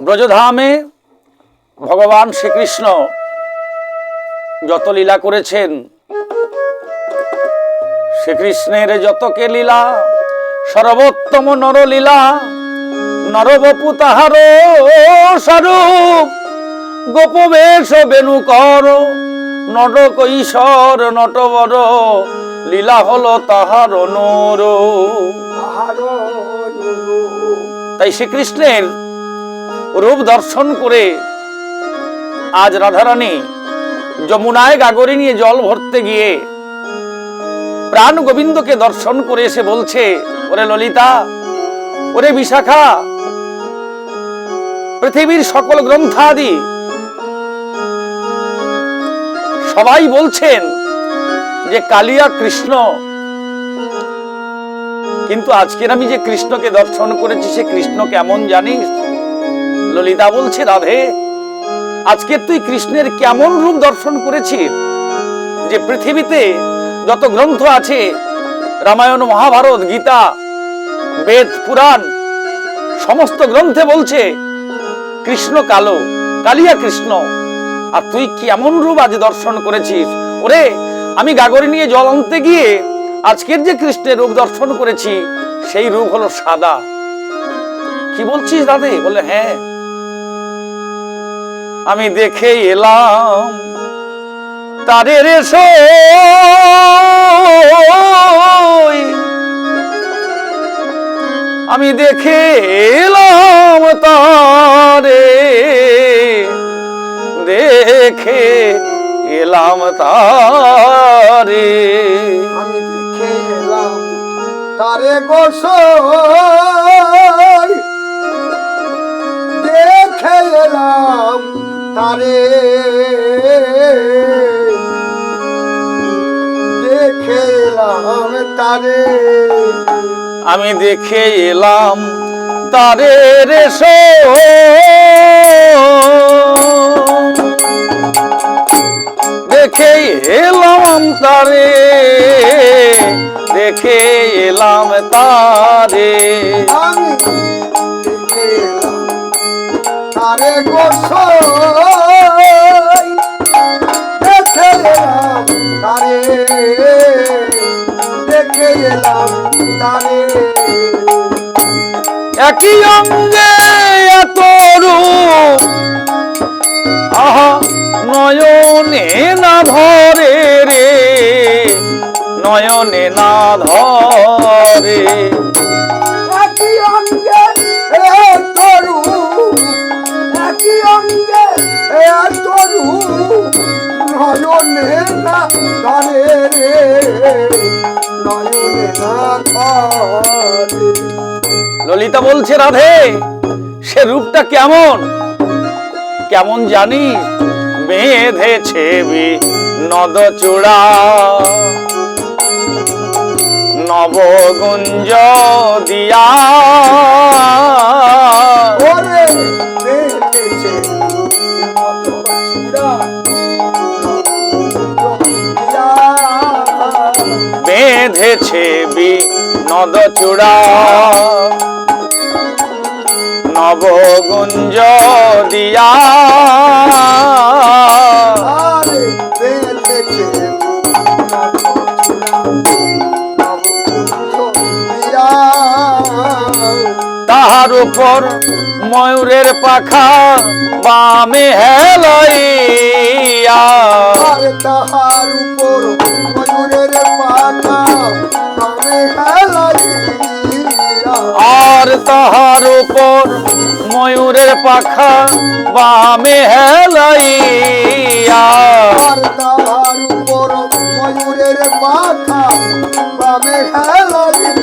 ব্রজধামে ভগবান শ্রীকৃষ্ণ যত লীলা করেছেন শ্রীকৃষ্ণের যতকে লীলা সর্বোত্তম নরলীলা নরবপু তাহার স্বরূপ গোপবেশ বেণুকর নট কৈশোর নটবর লীলা হলো তাহার নর তাই শ্রীকৃষ্ণের রূপ দর্শন করে আজ রাধারানী যমুনায় গাগরে নিয়ে জল ভরতে গিয়ে প্রাণ গোবিন্দকে দর্শন করে এসে বলছে, ওরে ললিতা, ওরে বিশাখা, পৃথিবীর সকল গ্রন্থাদি সবাই বলছেন যে কালিয়া কৃষ্ণ। কিন্তু আজকের আমি যে কৃষ্ণকে দর্শন করেছি, সে কৃষ্ণ কেমন জানিস? ললিতা বলছে, রাধে, আজকে তুই কৃষ্ণের কেমন রূপ দর্শন করেছিস? যে পৃথিবীতে যত গ্রন্থ আছে, রামায়ণ, মহাভারত, গীতা, বেদ, পুরাণ, সমস্ত গ্রন্থে বলছে, কৃষ্ণ কালো, কালিয়া কৃষ্ণ। আর তুই কেমন রূপ আজ দর্শন করেছিস? ওরে, আমি গাগরে নিয়ে জল আনতে গিয়ে আজকের যে কৃষ্ণের রূপ দর্শন করেছি, সেই রূপ হলো সাদা। কি বলছিস দাদে বলে হ্যাঁ আমি দেখে এলাম তারে রে সই। আমি দেখে এলাম তারে, দেখে এলাম তারে আমি দেখে এলাম তারে গোসাই তারে। দেখে এলাম তারে। আমি দেখে এলাম তারে রে সই। দেখে এলাম তারে দেখে এলাম তারে। আমি দেখে এলাম তারে গোসাই একই অঙ্গে এত রূপ আহা, নয়নে না ধরে রে, নয়নে না ধরে। একই অঙ্গে এত রূপ একই অঙ্গে এত নয়নে না ধরে রে, নয়নে না ধরে। ললিতা বলছে রাধে সে রূপটা কেমন? কেমন জানি বেঁধেছে বি নদ চূড়া নবগুঞ্জ দিয়া। বেঁধেছে বি নদ চূড়া। নবগুঞ্জ দিয়া। তাহার উপর ময়ূরের পাখা বামে হেলাইয়া পাখা বামে হেলাইয়া। আর তাহার উপর ময়ূরের পাখা আমি হেলাইয়া।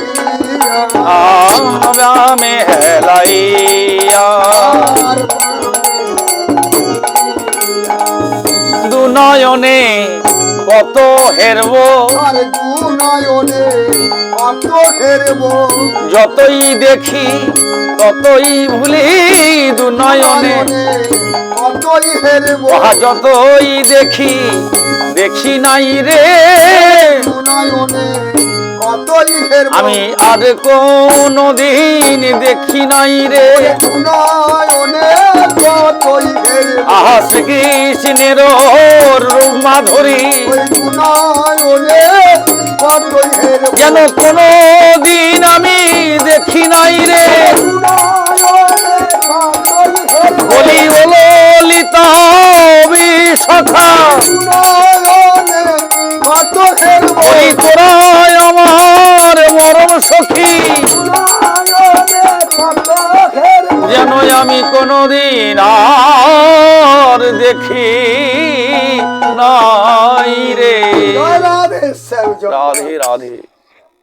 বামে হেলাইয়া। দুনয়নে কত হেরব। আর দু কত হেরব। যতই দেখি ততই ভুলি দুনয়নে নয়নে কতই ফেলব আহা যতই দেখি দেখি নাই রে। দু নয়নে। কতই আমি আর কোনো দিন দেখি নাই রে। নয়নে কতই আহা শ্রীকৃষ্ণের রূপ মাধুরী। যেন কোনো দিন আমি দেখি নাই রে। বলি ও ললিতা সখা সখী। যেন আমি কোনোদিন আর দেখি নাই রে। রাধে রাধে।